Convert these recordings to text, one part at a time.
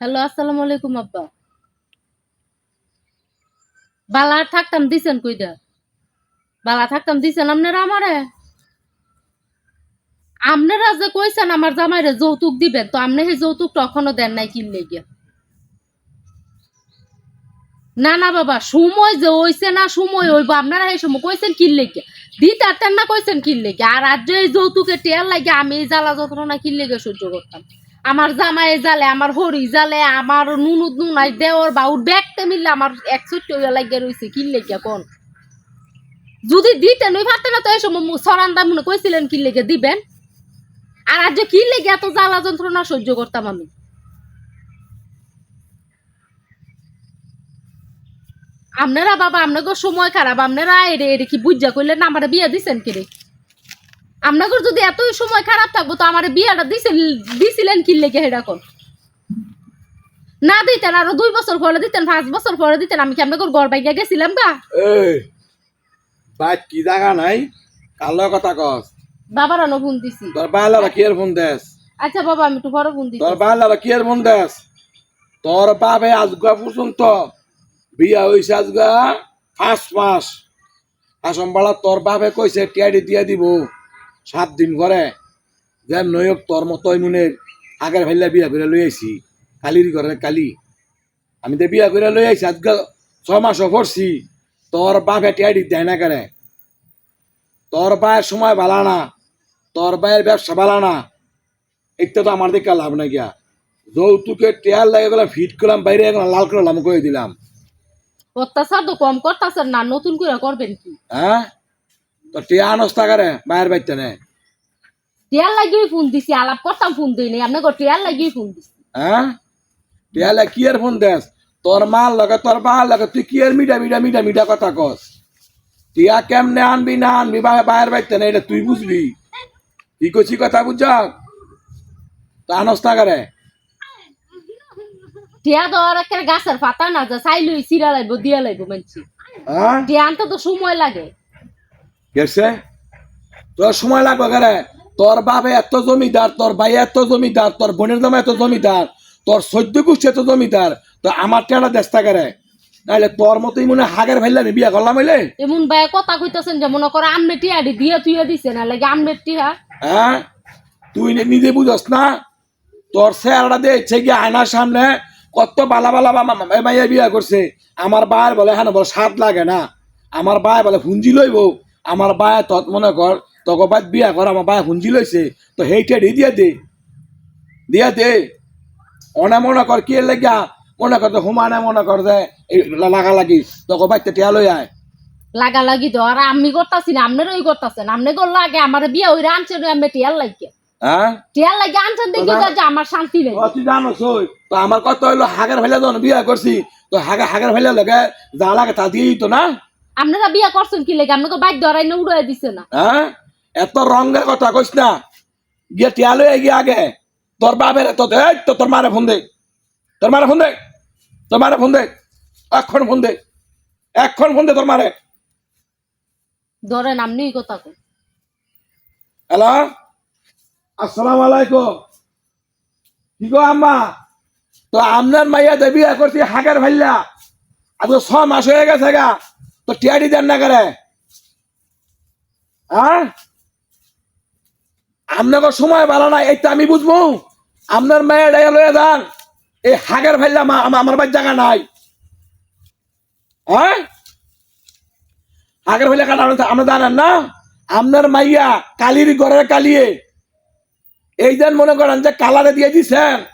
Hello, আসসালামু আলাইকুম, আব্বা। বালা থাকতাম দিছেন কইদা বালা থাকতাম দিছেন আপনারা আমারে? আপনারা যে কইছেন আমার জামাইরে যৌতুক দিবেন, তো আপনি সেই যৌতুক তখনও দেন নাই কিনলে গিয়া না না, বাবা, সময় যে হইছে না সময় হইব, আপনারা এই সময় কইছেন কিনলে গিয়া দিতে না কইছেন কিনলে গিয়া আর আজ এই যৌতুকে টেয়ার লাগে আমি এই জ্বালা যন্ত্রণা কিনলে গিয়ে সহ্য করতাম? আমার জামাই জালে আমার হরি জালে আমার নুনুদ নুনাই দেওর বাউর ব্যাগতে মিললে আমার এক চুট্টি হইয়া লাগিয়ে রয়েছে কিনলে গিয়া কোন? যদি দিতেন, ওই ভাবতে না তো এই সময় সরান্দা মনে কইছিলেন কিনলে গিয়ে দিবেন? আর আজ যে কিনলে গিয়ে এত জ্বালা যন্ত্রণা সহ্য করতাম আমি? আপনারা বাবা আপনাকে সময় খারাপ আপনারা এরে এরে কি বুঝা কইলেন আমার বিয়ে দিছেন কি রে আপনাকে যদি এতই সময় খারাপ থাকব তো আমার বিয়েটা দিছেন দিছিলেন কি লেগে হেডা কোন না দিতেন আরও দুই বছর পরে দিতেন পাঁচ বছর পরে দিতেন আমি কি আপনাকে গড় বাইকে গেছিলাম এই বাইক কি জায়গা নাই? কালো কথা কস। বাবার আনো ফোন দিছি। তোর বাইলারা কি এর ফোন দেস? আচ্ছা বাবা আমি একটু পরে ফোন দিছি। তোর বাইলারা কি এর ফোন দেস? তোর বাপে আজগা পর্যন্ত বিয়া হইছে আজগা পাঁচ মাস আসম্বালা তোর বাপে কইছে টিয়াডি দিয়া দিব। সাত দিন পরে যে নয়ক তোর মতো মনের আগের ভাইলা বিয়া করে লই আইছি কালির ঘরে কালি। আমি তো বিয়া করে লই আইছি আজকে ছ মাসও করছি তোর বাপে টিয়াডি দেয় না কেন। তোর বায়ের সময় বালা না তোর বায়ের ব্যবসা বালা না একটা তো আমার দিকে লাভ নাই গিয়া। যৌতুকে টেয়ার লাগে গেলাম ফিট করলাম বাইরে গেলাম লাল করলাম কয়ে দিলাম। অত্যাচার তো কম করতেছেন না নতুন করে করবেন কি? হ্যাঁ? তো টিয়া আনস টাকারে মায়ের বাড়িতে নে? টিয়ার লাগিয়ে ফোন দিছি আলাপ করতাম ফোন দিই নাই আপনাকে টিয়ার লাগিয়ে ফোন দিছি। হ্যাঁ টিয়া লাগে কি এর ফোন দেস তোর মাল লাগে তোর বাল লাগে তুই কি এর মিঠা মিঠা মিঠা মিঠা কথা কস টিয়া কেমনে আনবি না আনবি বা বাইরের বাড়িতে না এটা তুই বুঝবি? কি কছি কথা বুঝছ তা আনস টাকারে টিয়া দেওয়ার একটা গাছের পাতা না যে চাইলই চিরা লাগবো দিয়া লাগবো মানছি। টিয়া আনতে তো সময় লাগে। গেছে? তোর সময় লাগবে কেরে তোর বাপে এত জমিদার তোর ভাই এত জমিদার তোর বোনের দামে এত জমিদার তোর সদ্য গোষ্ঠী এত জমিদার তো আমার টেনা দেশটা কেরে নাহলে তোর মতোই মনে হয় হাগের ভাইলা আমি বিয়া করলাম হইলে? এমন ভাই কথা কইতাছেন যে মনে করো আমনে টিয়াডি দিয়ে তুইয়া দিছে না লাগে আমনে টিয়া? হ্যাঁ? তুই নি- নিজে বুঝস না? তোর চেহারাটা ইচ্ছে গিয়ে আয়নার সামনে কত বালা বালা মাইয়া বিয়া করছে। আমার বায়ের বলে হ্যাঁ বলে স্বাদ লাগে না। আমার বায় বলে ফুঞ্জি লইব। আমার বায় তত মনে কর তোকে বাদ বিয়া কর আমার বায় ফুঞ্জি লইছে তো সেইটা দিয়ে দে। দিয়া দে। অনে মনে কর কি লেগা মনে কর তো হুমানে মনে কর যে লাগা লাগি তোকে বাইতে টিয়া লই আয়। লাগা লাগি তো আর আমি করতাছি না আমনের ওই করতাছেন আমনে গো লাগে আমার বিয়া ওই আনছেন আমি টিয়ার লাগে হ্যাঁ? টিয়ার লাগে আনছেন দেখি যে আমার শান্তি নেই। তুই জানোস ওই তো আমার কত হইল হাগের ফেলে যখন বিয়া করছি তো হাগে হাগের ফেলে লাগে যা লাগে তা দিয়েই তো না? আপনারা বিয়া করছেন কি লাগে? আপনাকে বাইক ধরাই না উড়াই দিছে না। হ্যাঁ? এত রঙের কথা কইস না। গিয়ে টিয়ালো গিয়ে আগে। তোর বাপের তো এই তো তোর মারে ফোন দে। তোর মারে ফোন দে। তোর মারে ফোন দে। এক্ষণ ফোন দে। এক্ষণ ফোন দে তোর মারে। ধরেন আপনি কথা কই হ্যালো? আসসালামু আলাইকুম। কি গো আম্মা? তো আপনার মাইয়া দেবী করছি হাগের ভাইলা। আজকে ছ মাস হয়ে গেছে গা। তো টিয়াডি দেন না করে হ্যাঁ? আপনাকে সময় ভালো না এইটা আমি বুঝব। আপনার মেয়ে ডাইয়া লয়ে যান। এই হাগের আমা- আমার বাড়ির জায়গা নাই। হ্যাঁ? হাগের ভাইলা কাটা আমরা জানেন না। আপনার মাইয়া কালির ঘরের কালিয়ে। এই যেন মনে করেন যে কালারে দিয়ে দিছেন।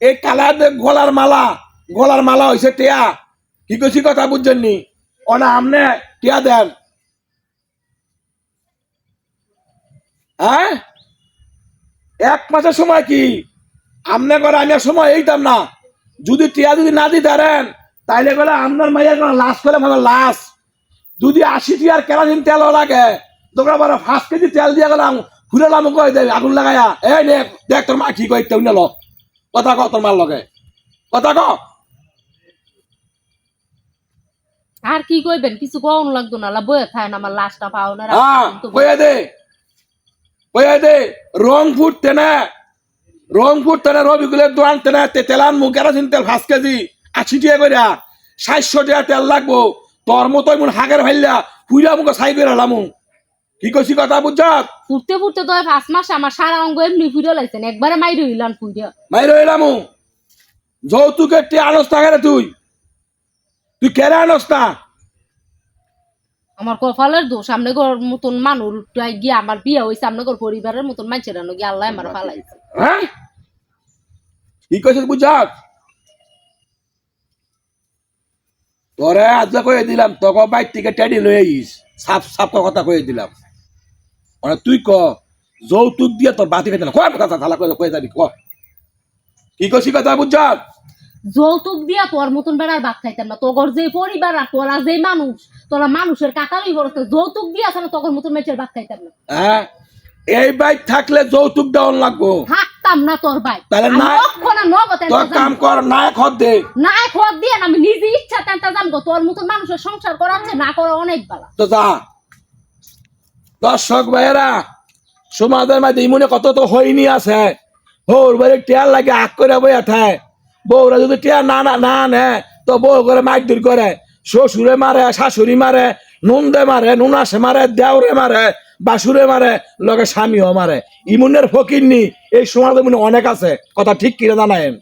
এই কালার গলার মালা গলার মালা হয়েছে টিয়া। কি কছি কথা বুঝছেন নি? ওনা আমনে টিয়া দেন। হ্যাঁ? এক মাসের সময় কি? আমনে করে আমি সময় এইতাম না। যদি টিয়া যদি না দিতে পারেন, তাইলে করে আপনার মাইয়া কোনো লাশ করে মানে লাশ। যদি আশি টিয়ার কেরাসিন তেল লাগে তোমরা বড় পাঁচ কেজি তেল দিয়ে গেলাম ফুরালাম কই দে, আগুন লাগায়া। এই দেখ তোর মা কি কই তেউ ল। কথা ক তোর মার লগে। কথা ক। আর কি কইবেন? কিছু কোন লাগতো না লা বয়ে খায় না আমার লাশটা পাও না কইয়া দে কইয়া দে রং ফুটতে না রংপুর তেনে রবিগুলের দোকান তেনে তে- তেল আনমু কেরোসিন তেল পাঁচ কেজি আশি টাকা কইরা সাতশো টাকা তেল লাগবো তোর মতো এমন হাগের ভাইলা পুইরা মুখে সাই করে হলামু কি কইছি কথা বুঝছ ফুটতে ফুটতে তো পাঁচ মাস আমার সারা অঙ্গ এমনি ফুটে লাগছেন একবারে মাইরে হইলাম ফুটে মাইর হইলামু। যৌতুকের টি আনস না কেরে তুই। তুই কেরে আনস না আমার কপালের দোষ সামনে ঘর মতন মানুষ গিয়ে আমার বিয়ে হয়েছে সামনে ঘর পরিবারের মতন মানুষের গিয়ে আল্লাহ আমার ফালাইছে হ্যাঁ কি কইছিস বুঝছ তোরে আজ কয়ে দিলাম তোকে বাইর থেকে টেডি লয়ে আইস সাপ সাপ কথা কয়ে দিলাম মানে তুই ক যৌতুক দিয়ে তোর বাতি খেতে না কয় কথা থালা করে কয়ে যাবি ক কি কইছি কথা বুঝছ যৌতুক দিয়া তোর মতন বেড়ার ভাত খাইতাম না। তোর যে পরিবার আর তোরা যে মানুষ তোরা মানুষের কাকারই বড় যৌতুক দিয়া না তোর মতন মেচের ভাত খাইতাম না। হ্যাঁ? এই বাইক থাকলে যৌতুক দেওয়ার লাগবো। থাকতাম না তোর ভাই তাহলে না- কখনো নগদ তোর কাম কর না খদ দে। না খোয়ার দিয়ে না, আমি নিজে ইচ্ছা তেনটা জানব তোর মতন মানুষের সংসার করাচ্ছে না করা অনেক বালা। তো যা। দর্শক ভাইয়েরা সমাজের মাঝে ইমনে কত তো হইনি আছে। হোর বাড়ি টিয়ার লাগে আগ করে বইয়া থায়। বউরা যদি টিয়া না না না নে, তো বউ করে মাইক দূর করে। শ্বশুরে মারে, শাশুড়ি মারে নুন দে মারে, নুনাসে মারে, দেওরে মারে, বাসুরে মারে, লগে স্বামীও মারে। ইমুনের ফকির নি এই সময় মনে অনেক আছে। কথা ঠিক কিনা জানায়েন।